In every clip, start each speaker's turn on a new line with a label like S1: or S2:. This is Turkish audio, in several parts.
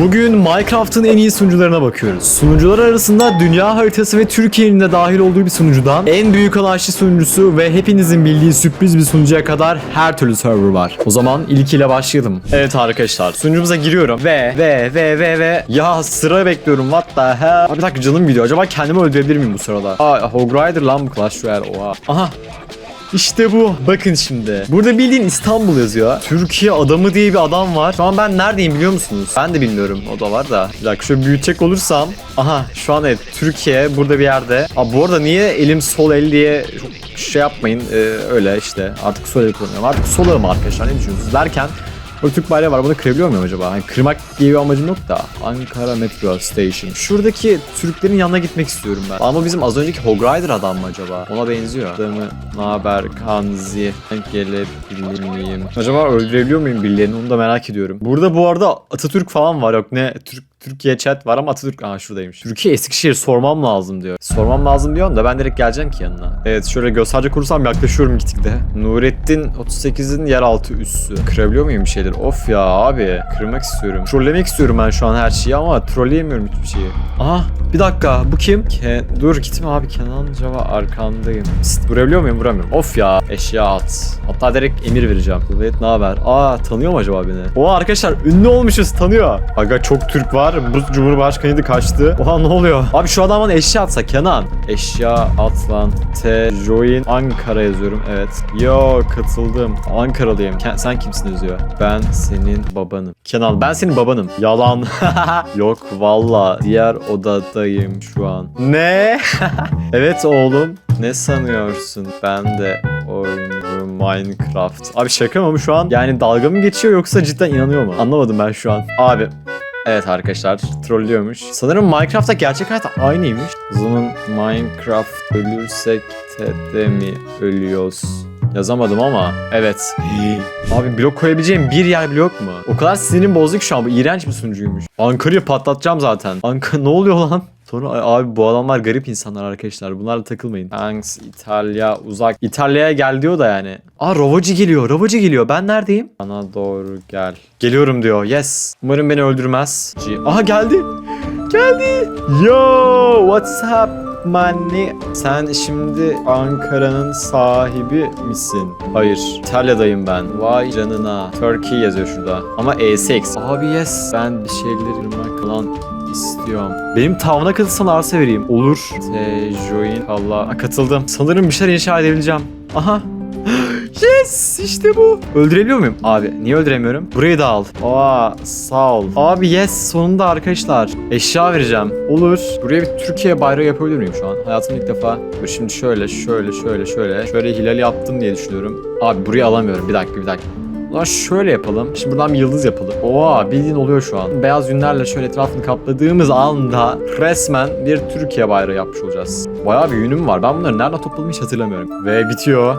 S1: Bugün Minecraft'ın en iyi sunucularına bakıyoruz. Sunucular arasında dünya haritası ve Türkiye'nin de dahil olduğu bir sunucudan en büyük anarşi sunucusu ve hepinizin bildiği sürpriz bir sunucuya kadar her türlü server var. O zaman ilkiyle başlayalım. Evet arkadaşlar sunucumuza giriyorum ve ve ve ve ve ya sıra bekliyorum what the hell. Abi bir dakika canım gidiyor. Acaba kendimi öldürebilir miyim bu sırada? Aa Hog Rider lan bu Clash Royale. Oha. Aha işte bu. Bakın şimdi. Burada bildiğin İstanbul yazıyor. Türkiye adamı diye bir adam var. Şu an ben neredeyim biliyor musunuz? Ben de bilmiyorum. O da var da. Bir dakika şöyle büyütecek olursam. Aha şu an evet Türkiye burada bir yerde. Aa bu arada niye elim sol el diye şey yapmayın. Ee, öyle işte. Artık sol el kullanıyorum. Artık solağım arkadaşlar. Ne düşünüyorsunuz? Derken Türk bayrağı var. Bunu kırabiliyor muyum acaba? Hani kırmak diye bir amacım yok da. Ankara Metro Station. Şuradaki Türklerin yanına gitmek istiyorum ben. Ama bizim az önceki Hog Rider adam mı acaba? Ona benziyor. Adamı naber Kanzi gelebilir miyim? Acaba öldürebiliyor muyum birilerini? Onu da merak ediyorum. Burada bu arada Atatürk falan var. Yok ne Türk Türkiye chat var ama Atatürk Aa şuradaymış. Türkiye Eskişehir sormam lazım diyor. Sormam lazım diyorsun da ben direkt geleceğim ki yanına. Evet şöyle gösterecek olursam yaklaşıyorum gittikçe. Nurettin 38'in yeraltı üssü. Kırabiliyor muyum bir şeyler? Of ya abi. Kırmak istiyorum. Trollemek istiyorum ben şu an her şeyi ama trolleyemiyorum hiçbir şeyi. Aha bir dakika bu kim? Ke Dur gitme abi Kenan Cava arkandayım. Psst, vurabiliyor muyum? Vuramıyorum. Of ya eşya at. Hatta direkt emir vereceğim. Kuvvet ne haber? Aa tanıyor mu acaba beni? Oha arkadaşlar ünlü olmuşuz tanıyor. Aga çok Türk var. Bu Cumhurbaşkanıydı kaçtı. Oha ne oluyor? Abi şu adam bana eşya atsa Kenan. Eşya at lan. T join Ankara yazıyorum. Evet. Yo katıldım. Ankaralıyım. Ke- sen kimsin yazıyor? Ben senin babanım. Kenan ben senin babanım. Yalan. Yok valla. Diğer odadayım şu an. Ne? evet oğlum. Ne sanıyorsun? Ben de oynuyorum Minecraft. Abi şaka mı bu şu an? Yani dalga mı geçiyor yoksa cidden inanıyor mu? Anlamadım ben şu an. Abi Evet arkadaşlar trollüyormuş. Sanırım Minecraft'ta gerçek hayat aynıymış. O zaman Minecraft ölürsek de mi ölüyoruz? Yazamadım ama evet. Abi blok koyabileceğim bir yer bile yok mu? O kadar sinirim bozuk şu an bu iğrenç bir sunucuymuş. Ankara'yı patlatacağım zaten. Ankara ne oluyor lan? Sonra "Ay abi bu adamlar garip insanlar arkadaşlar. Bunlarla takılmayın. Thanks İtalya uzak. İtalya'ya gel diyor da yani. Aa Rovacı geliyor. Rovacı geliyor. Ben neredeyim? Bana doğru gel. Geliyorum diyor. Yes. Umarım beni öldürmez. Aha geldi. Geldi. Yo what's up? Mani. Sen şimdi Ankara'nın sahibi misin? Hayır. İtalya'dayım ben. Vay canına. Turkey yazıyor şurada. Ama E6. Abi yes. Ben bir şeyleri kırmak falan istiyorum. Benim tavana katılsan arsa vereyim. Olur. Tejoin Allah. Katıldım. Sanırım bir şeyler inşa edebileceğim. Aha. Yes işte bu. Öldürebiliyor muyum? Abi niye öldüremiyorum? Burayı da al. Aa sağ ol. Abi yes sonunda arkadaşlar. Eşya vereceğim. Olur. Buraya bir Türkiye bayrağı yapabilir miyim şu an? Hayatımda ilk defa. Şimdi şöyle şöyle şöyle şöyle. Şöyle hilal yaptım diye düşünüyorum. Abi burayı alamıyorum. Bir dakika bir dakika. Ulan şöyle yapalım. Şimdi buradan bir yıldız yapalım. Oha bildiğin oluyor şu an. Beyaz yünlerle şöyle etrafını kapladığımız anda resmen bir Türkiye bayrağı yapmış olacağız. Bayağı bir yünüm var. Ben bunları nereden topladım hiç hatırlamıyorum. Ve bitiyor.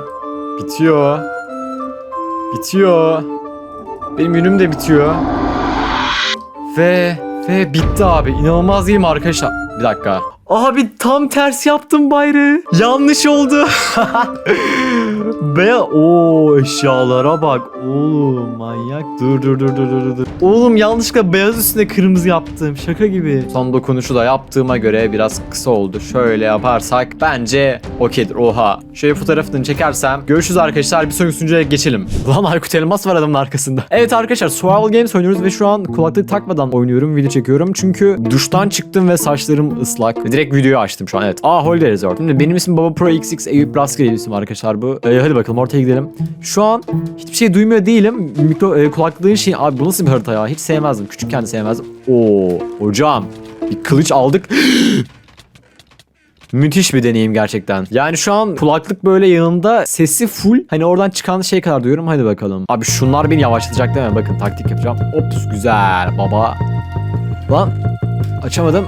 S1: Bitiyor. Bitiyor. Benim yünüm de bitiyor. Ve ve bitti abi. İnanılmaz değil mi arkadaşlar? Bir dakika. Abi tam ters yaptım bayrağı. Yanlış oldu. Be o eşyalara bak. Oğlum manyak. Dur dur dur dur dur dur. Oğlum yanlışlıkla beyaz üstüne kırmızı yaptım. Şaka gibi. Son dokunuşu da yaptığıma göre biraz kısa oldu. Şöyle yaparsak bence okeydir. Oha. Şöyle fotoğrafını çekersem. Görüşürüz arkadaşlar. Bir sonraki sunucuya geçelim. Lan Aykut Elmas var adamın arkasında. Evet arkadaşlar Survival Games oynuyoruz ve şu an kulaklık takmadan oynuyorum. Video çekiyorum. Çünkü duştan çıktım ve saçlarım ıslak. Direkt videoyu açtım şu an. Evet. Aa Holiday Resort. Şimdi benim ismim Baba Pro XX Eyüp Rastgele isim arkadaşlar bu. Ee, hadi bakalım ortaya gidelim. Şu an hiçbir şey duymuyor değilim. Mikro e, kulaklığın şey abi bu nasıl bir harita ya? Hiç sevmezdim. Küçükken de sevmezdim. Oo hocam bir kılıç aldık. Müthiş bir deneyim gerçekten. Yani şu an kulaklık böyle yanında sesi full. Hani oradan çıkan şey kadar duyuyorum. Hadi bakalım. Abi şunlar beni yavaşlatacak değil mi? Bakın taktik yapacağım. Ops güzel baba. Lan açamadım.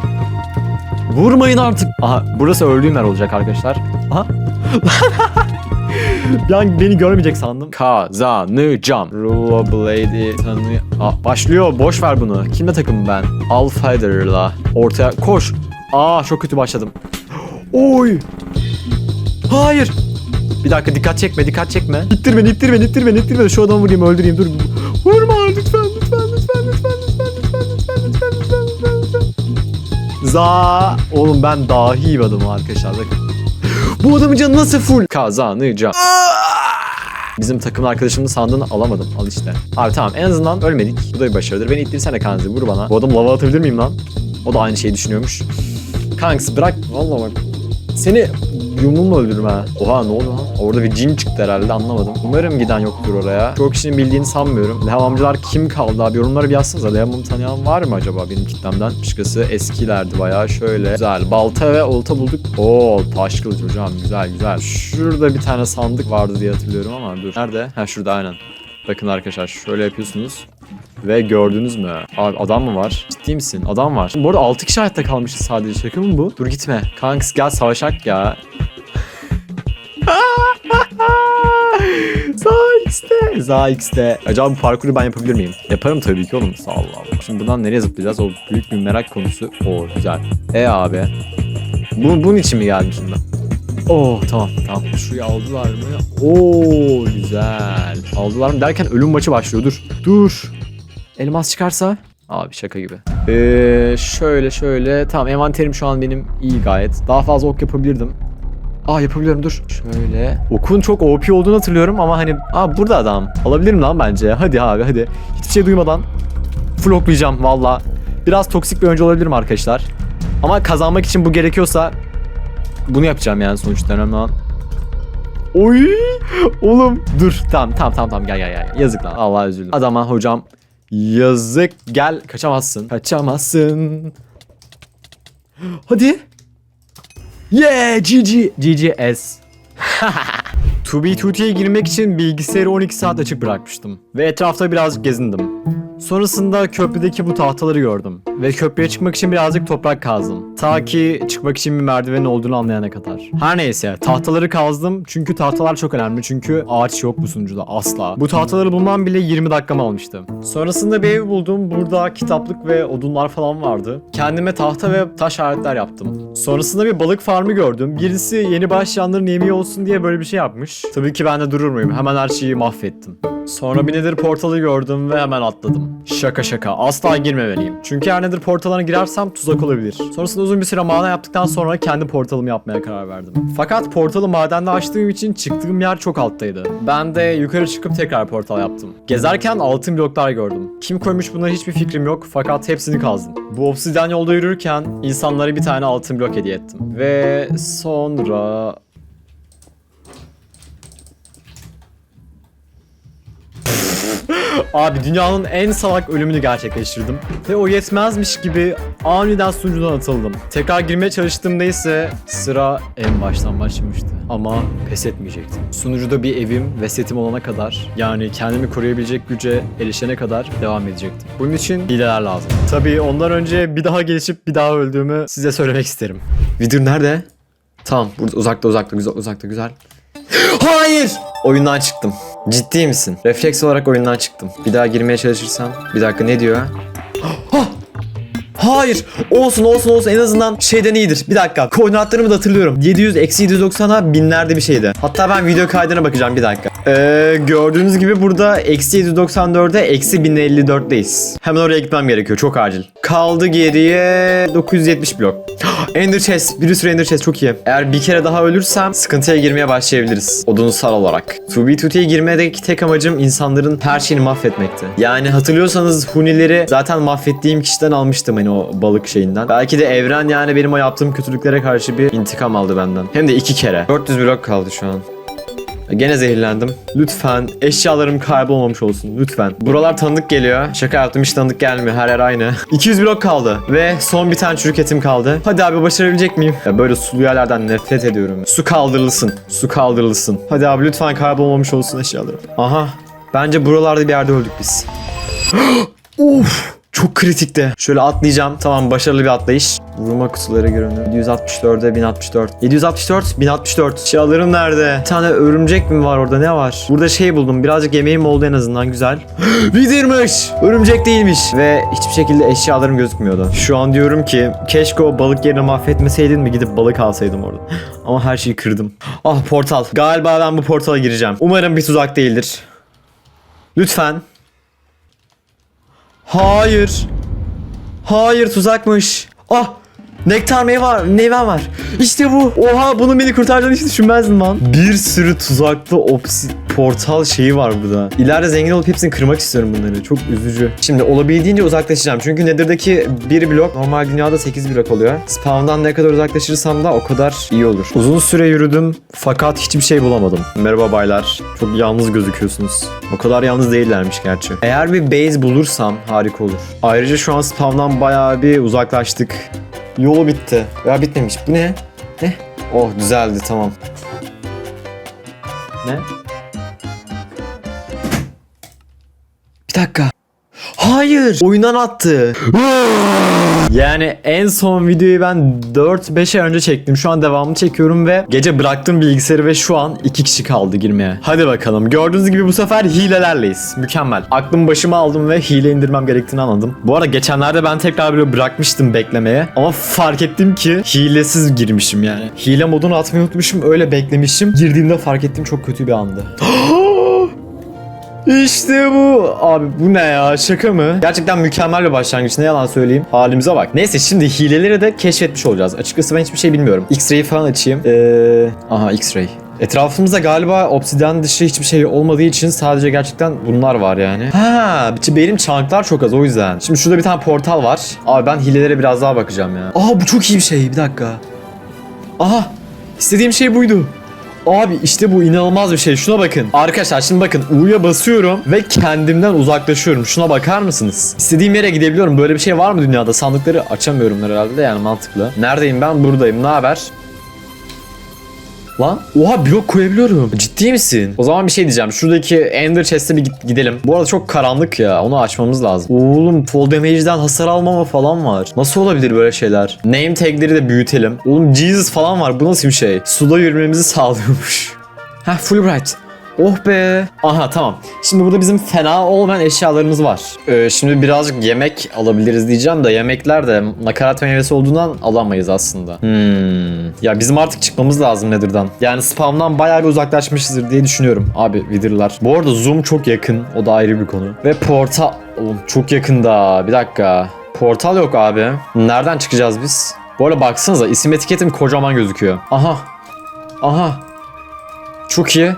S1: Vurmayın artık. Aha burası öldüğüm yer olacak arkadaşlar. Aha. Yani beni görmeyecek sandım. Kazanacağım. Rollerblade'i tanı... Aa, başlıyor. Boş ver bunu. Kimle takım ben? Alfider'la. Ortaya koş. Aa çok kötü başladım. Oy. Hayır. Bir dakika dikkat çekme dikkat çekme. İttir beni ittir beni ittir beni ittir beni. Şu adamı vurayım öldüreyim dur. Vurma lütfen lütfen lütfen lütfen lütfen lütfen lütfen lütfen Za. Oğlum ben dahi bir adamım arkadaşlar. Bakın. Bu adamın canı nasıl full? Kazanacağım. Bizim takım arkadaşımın sandığını alamadım. Al işte. Abi tamam en azından ölmedik. Bu da bir başarıdır. Beni ittirsene Kanzi vur bana. Bu adamı lava atabilir miyim lan? O da aynı şeyi düşünüyormuş. Kanks bırak. Vallahi bak. Seni yumruğumla öldürürüm ha. Oha ne oldu lan? Orada bir cin çıktı herhalde anlamadım. Umarım giden yoktur oraya. Çok kişinin bildiğini sanmıyorum. Lehamamcılar kim kaldı abi? Yorumlara bir yazsanıza. Lehamamı tanıyan var mı acaba benim kitlemden? Başkası eskilerdi bayağı şöyle. Güzel. Balta ve olta bulduk. Oo taş kılıç hocam. Güzel güzel. Şurada bir tane sandık vardı diye hatırlıyorum ama dur. Nerede? Ha şurada aynen. Bakın arkadaşlar şöyle yapıyorsunuz. Ve gördünüz mü? Abi adam mı var? Ciddi misin? Adam var. Bu arada 6 kişi hayatta kalmışız sadece. Şaka mı bu? Dur gitme. Kanks gel savaşak ya. Za-X'te. Za-X'te. Acaba bu parkuru ben yapabilir miyim? Yaparım tabii ki oğlum. Sağ ol Allah. Şimdi buradan nereye zıplayacağız? O büyük bir merak konusu. Oo güzel. E abi. Bu, bunun için mi geldim şimdi? Oo tamam tamam. Şurayı aldılar mı? Oo güzel. Aldılar mı derken ölüm maçı başlıyor. Dur. Dur. Elmas çıkarsa? Abi şaka gibi. Ee, şöyle şöyle. Tamam envanterim şu an benim iyi gayet. Daha fazla ok yapabilirdim. Aa yapabiliyorum dur. Şöyle. Okun çok OP olduğunu hatırlıyorum ama hani aa burada adam. Alabilirim lan bence. Hadi abi hadi. Hiçbir şey duymadan full oklayacağım valla. Biraz toksik bir oyuncu olabilirim arkadaşlar. Ama kazanmak için bu gerekiyorsa bunu yapacağım yani sonuçta önemli olan. Oy! Oğlum dur. Tamam tamam tamam tamam gel gel gel. Yazık lan. Allah üzüldüm. Adama hocam yazık. Gel kaçamazsın. Kaçamazsın. Hadi. Yeah GG. GGS. To be Tuti'ye girmek için bilgisayarı 12 saat açık bırakmıştım. Ve etrafta birazcık gezindim. Sonrasında köprüdeki bu tahtaları gördüm. Ve köprüye çıkmak için birazcık toprak kazdım. Ta ki çıkmak için bir merdivenin olduğunu anlayana kadar. Her neyse tahtaları kazdım çünkü tahtalar çok önemli. Çünkü ağaç yok bu sunucuda asla. Bu tahtaları bulmam bile 20 dakikamı almıştı. Sonrasında bir ev buldum. Burada kitaplık ve odunlar falan vardı. Kendime tahta ve taş aletler yaptım. Sonrasında bir balık farmı gördüm. Birisi yeni başlayanların yemeği olsun diye böyle bir şey yapmış. Tabii ki ben de durur muyum? Hemen her şeyi mahvettim. Sonra bir nedir portalı gördüm ve hemen atladım. Şaka şaka asla girmemeliyim. Çünkü her nedir portalına girersem tuzak olabilir. Sonrasında uzun bir süre mana yaptıktan sonra kendi portalımı yapmaya karar verdim. Fakat portalı madende açtığım için çıktığım yer çok alttaydı. Ben de yukarı çıkıp tekrar portal yaptım. Gezerken altın bloklar gördüm. Kim koymuş bunları hiçbir fikrim yok fakat hepsini kazdım. Bu obsidyen yolda yürürken insanlara bir tane altın blok hediye ettim. Ve sonra Abi dünyanın en salak ölümünü gerçekleştirdim. Ve o yetmezmiş gibi aniden sunucudan atıldım. Tekrar girmeye çalıştığımda ise sıra en baştan başlamıştı. Ama pes etmeyecektim. Sunucuda bir evim ve setim olana kadar yani kendimi koruyabilecek güce erişene kadar devam edecektim. Bunun için hileler lazım. Tabii ondan önce bir daha gelişip bir daha öldüğümü size söylemek isterim. Vidir nerede? Tamam burada uzakta uzakta güzel uzakta güzel. Hayır! Oyundan çıktım. Ciddi misin? Refleks olarak oyundan çıktım. Bir daha girmeye çalışırsam. Bir dakika ne diyor? Hah! Hayır. Olsun olsun olsun en azından şeyden iyidir. Bir dakika. Koordinatlarımı da hatırlıyorum. 700 eksi 790'a binlerde bir şeydi. Hatta ben video kaydına bakacağım bir dakika. Ee, gördüğünüz gibi burada eksi 794'e eksi 1054'teyiz. Hemen oraya gitmem gerekiyor. Çok acil. Kaldı geriye 970 blok. Ender chest. Bir sürü Ender chest çok iyi. Eğer bir kere daha ölürsem sıkıntıya girmeye başlayabiliriz. Odunsal olarak. 2B2T'ye girmedeki tek amacım insanların her şeyini mahvetmekti. Yani hatırlıyorsanız Hunileri zaten mahvettiğim kişiden almıştım hani o balık şeyinden. Belki de evren yani benim o yaptığım kötülüklere karşı bir intikam aldı benden. Hem de iki kere. 400 blok kaldı şu an. Gene zehirlendim. Lütfen eşyalarım kaybolmamış olsun. Lütfen. Buralar tanıdık geliyor. Şaka yaptım hiç tanıdık gelmiyor. Her yer aynı. 200 blok kaldı. Ve son bir tane çürük etim kaldı. Hadi abi başarabilecek miyim? Ya böyle sulu yerlerden nefret ediyorum. Su kaldırılsın. Su kaldırılsın. Hadi abi lütfen kaybolmamış olsun eşyalarım. Aha. Bence buralarda bir yerde öldük biz. Uf. Çok kritikti. Şöyle atlayacağım. Tamam başarılı bir atlayış. Vurma kutuları görünüyor. 764'e 1064. 764, 1064. Eşyalarım nerede? Bir tane örümcek mi var orada? Ne var? Burada şey buldum. Birazcık yemeğim oldu en azından. Güzel. Vidirmiş. Örümcek değilmiş. Ve hiçbir şekilde eşyalarım gözükmüyordu. Şu an diyorum ki keşke o balık yerini mahvetmeseydin mi gidip balık alsaydım orada. Ama her şeyi kırdım. Ah portal. Galiba ben bu portala gireceğim. Umarım bir tuzak değildir. Lütfen. Hayır. Hayır tuzakmış. Ah. Nektar meyve var. Meyve var. İşte bu. Oha bunu beni kurtardığını hiç düşünmezdim lan. Bir sürü tuzaklı opsi portal şeyi var burada. İleride zengin olup hepsini kırmak istiyorum bunları. Çok üzücü. Şimdi olabildiğince uzaklaşacağım. Çünkü Nether'daki bir blok normal dünyada 8 blok oluyor. Spawn'dan ne kadar uzaklaşırsam da o kadar iyi olur. Uzun süre yürüdüm fakat hiçbir şey bulamadım. Merhaba baylar. Çok yalnız gözüküyorsunuz. O kadar yalnız değillermiş gerçi. Eğer bir base bulursam harika olur. Ayrıca şu an spawn'dan bayağı bir uzaklaştık. Yolu bitti. Ya bitmemiş. Bu ne? Ne? Oh düzeldi tamam. Ne? Bir dakika. Hayır. Oyundan attı. yani en son videoyu ben 4-5 ay önce çektim. Şu an devamını çekiyorum ve gece bıraktım bilgisayarı ve şu an 2 kişi kaldı girmeye. Hadi bakalım. Gördüğünüz gibi bu sefer hilelerleyiz. Mükemmel. Aklım başıma aldım ve hile indirmem gerektiğini anladım. Bu arada geçenlerde ben tekrar böyle bırakmıştım beklemeye. Ama fark ettim ki hilesiz girmişim yani. Hile modunu atmayı unutmuşum. Öyle beklemişim. Girdiğimde fark ettim çok kötü bir andı. İşte bu. Abi bu ne ya şaka mı? Gerçekten mükemmel bir başlangıç ne yalan söyleyeyim. Halimize bak. Neyse şimdi hileleri de keşfetmiş olacağız. Açıkçası ben hiçbir şey bilmiyorum. X-Ray'i falan açayım. Ee, aha X-Ray. Etrafımızda galiba obsidyen dışı hiçbir şey olmadığı için sadece gerçekten bunlar var yani. Ha, benim çanklar çok az o yüzden. Şimdi şurada bir tane portal var. Abi ben hilelere biraz daha bakacağım ya. Aa bu çok iyi bir şey. Bir dakika. Aha, istediğim şey buydu. Abi işte bu inanılmaz bir şey. Şuna bakın. Arkadaşlar şimdi bakın U'ya basıyorum ve kendimden uzaklaşıyorum. Şuna bakar mısınız? İstediğim yere gidebiliyorum. Böyle bir şey var mı dünyada? Sandıkları açamıyorum herhalde yani mantıklı. Neredeyim ben? Buradayım. Ne haber? Lan oha blok koyabiliyorum. Ciddi misin? O zaman bir şey diyeceğim. Şuradaki Ender Chest'e bir gidelim. Bu arada çok karanlık ya. Onu açmamız lazım. Oğlum fall damage'den hasar almama falan var. Nasıl olabilir böyle şeyler? Name tagleri de büyütelim. Oğlum Jesus falan var. Bu nasıl bir şey? Suda yürümemizi sağlıyormuş. Heh Fulbright. Oh be. Aha tamam. Şimdi burada bizim fena olmayan eşyalarımız var. Ee, şimdi birazcık yemek alabiliriz diyeceğim de yemekler de nakarat meyvesi olduğundan alamayız aslında. Hmm. Ya bizim artık çıkmamız lazım Nether'dan. Yani spawn'dan bayağı bir uzaklaşmışızdır diye düşünüyorum. Abi Wither'lar. Bu arada zoom çok yakın. O da ayrı bir konu. Ve portal... Oğlum çok yakında. Bir dakika. Portal yok abi. Nereden çıkacağız biz? Bu arada baksanıza isim etiketim kocaman gözüküyor. Aha. Aha. Çok iyi.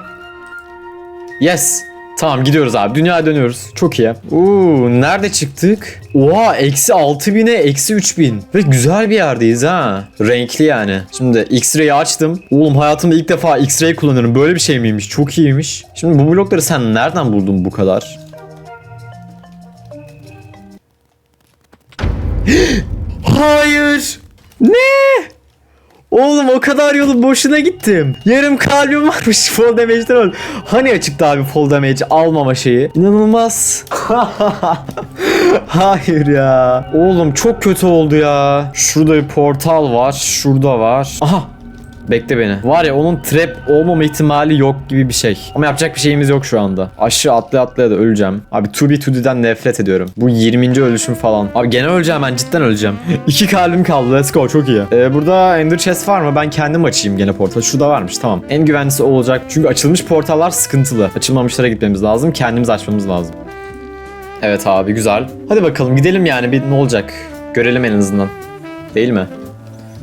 S1: Yes. Tamam gidiyoruz abi. Dünyaya dönüyoruz. Çok iyi. Uuu nerede çıktık? Oha eksi 6000'e eksi 3000. Ve güzel bir yerdeyiz ha. Renkli yani. Şimdi X-Ray'i açtım. Oğlum hayatımda ilk defa X-Ray kullanıyorum. Böyle bir şey miymiş? Çok iyiymiş. Şimdi bu blokları sen nereden buldun bu kadar? Hayır. Ne? Oğlum o kadar yolu boşuna gittim. Yarım kalbim varmış fall damage'den öldüm. Hani açıktı abi fall damage almama şeyi. İnanılmaz. Hayır ya. Oğlum çok kötü oldu ya. Şurada bir portal var. Şurada var. Aha. Bekle beni. Var ya onun trap olmama ihtimali yok gibi bir şey. Ama yapacak bir şeyimiz yok şu anda. Aşağı atlaya atlaya da öleceğim. Abi 2B2D'den nefret ediyorum. Bu 20. ölüşüm falan. Abi gene öleceğim ben cidden öleceğim. İki kalbim kaldı let's go çok iyi. Ee, burada Ender Chest var mı? Ben kendim açayım gene portal. Şurada varmış tamam. En güvenlisi olacak. Çünkü açılmış portallar sıkıntılı. Açılmamışlara gitmemiz lazım. Kendimiz açmamız lazım. Evet abi güzel. Hadi bakalım gidelim yani bir ne olacak. Görelim en azından. Değil mi?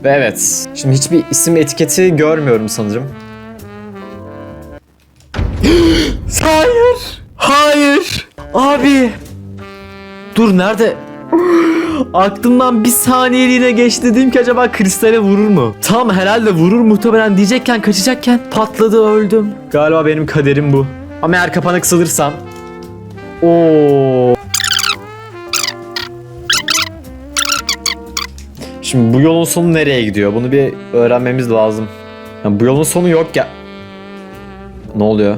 S1: Ve evet. Şimdi hiçbir isim etiketi görmüyorum sanırım. Hayır. Hayır. Abi. Dur nerede? Aklımdan bir saniyeliğine geç dedim ki acaba kristale vurur mu? Tam herhalde vurur muhtemelen diyecekken kaçacakken patladı öldüm. Galiba benim kaderim bu. Ama eğer kapana kısılırsam. Oo. Şimdi bu yolun sonu nereye gidiyor? Bunu bir öğrenmemiz lazım. Yani bu yolun sonu yok ya. Ne oluyor?